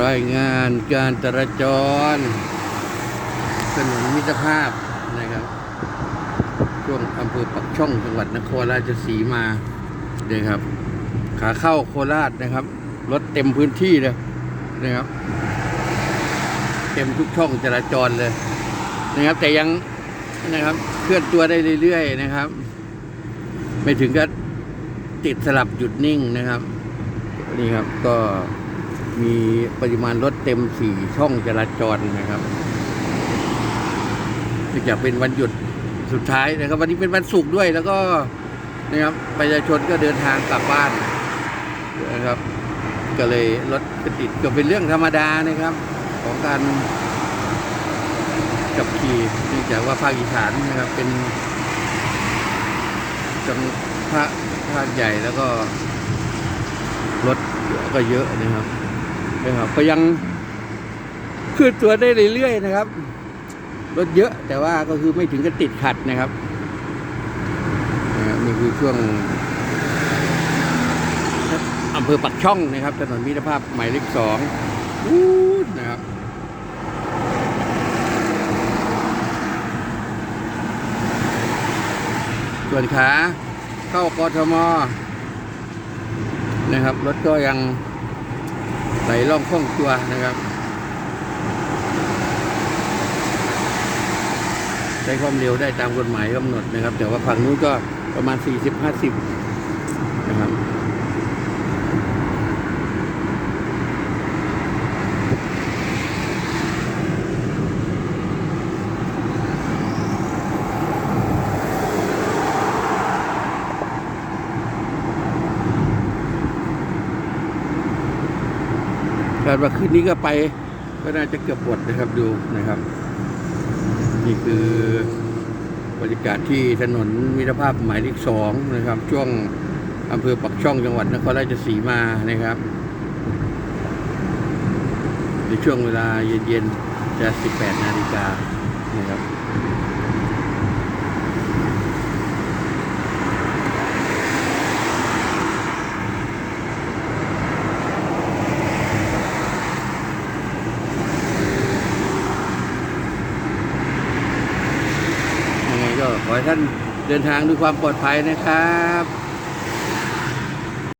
รายงานการจราจรถนนมิตรภาพนะครับ ช่วงอำเภอปักช่องจังหวัดนครราชสีมาเลยครับ ขาเข้าโคราชนะครับรถเต็มพื้นที่เลยนะครับ เต็มทุกช่องจราจรเลยนะครับ แต่ยังนะครับเคลื่อนตัวได้เรื่อยๆนะครับ ไม่ถึงกับติดสลับหยุดนิ่งนะครับ นี่ครับก็ มีปริมาณรถเต็มสี่ช่องจราจรนะครับเนื่องจากเป็นวันหยุดสุดท้ายนะครับ วันนี้เป็นวันศุกร์ด้วยแล้วก็นะครับประชาชนก็เดินทางกลับบ้านนะครับ ก็เลยรถติดก็เป็นเรื่องธรรมดานะครับ ของการขับขี่เนื่องจากว่าภาคอีสานนะครับ เป็นจังภาคภาคใหญ่แล้วก็รถก็เยอะนะครับ นะครับก็ยังขึ้นตัวได้เรื่อยๆนะครับ รถเยอะแต่ว่าก็คือไม่ถึงกับติดขัดนะครับนี่คือช่วงอำเภอปักช่องนะครับ ถนนมิตรภาพหมายเลขสองอู้นะครับส่วนขาเข้ากทมนะครับ รถก็ยัง ไหลล่องคล่องตัวนะครับใช้ความเร็วได้ตามกฎหมายกำหนดนะครับ แต่ว่าฝั่งนู้นก็ประมาณ 40-50 นะครับ คาดว่าคืนนี้ก็ไปก็น่าจะเกือบหมดนะครับดูนะครับ นี่คือบรรยากาศที่ถนนมิตรภาพหมายเลขสองนะครับ ช่วงอำเภอปักช่องจังหวัดนครราชสีมานะครับในช่วงเวลาเย็นๆจะ 18 นาฬิกานะครับ ยังไงก็ขอ ให้ท่านเดินทางด้วยความปลอดภัยนะครับ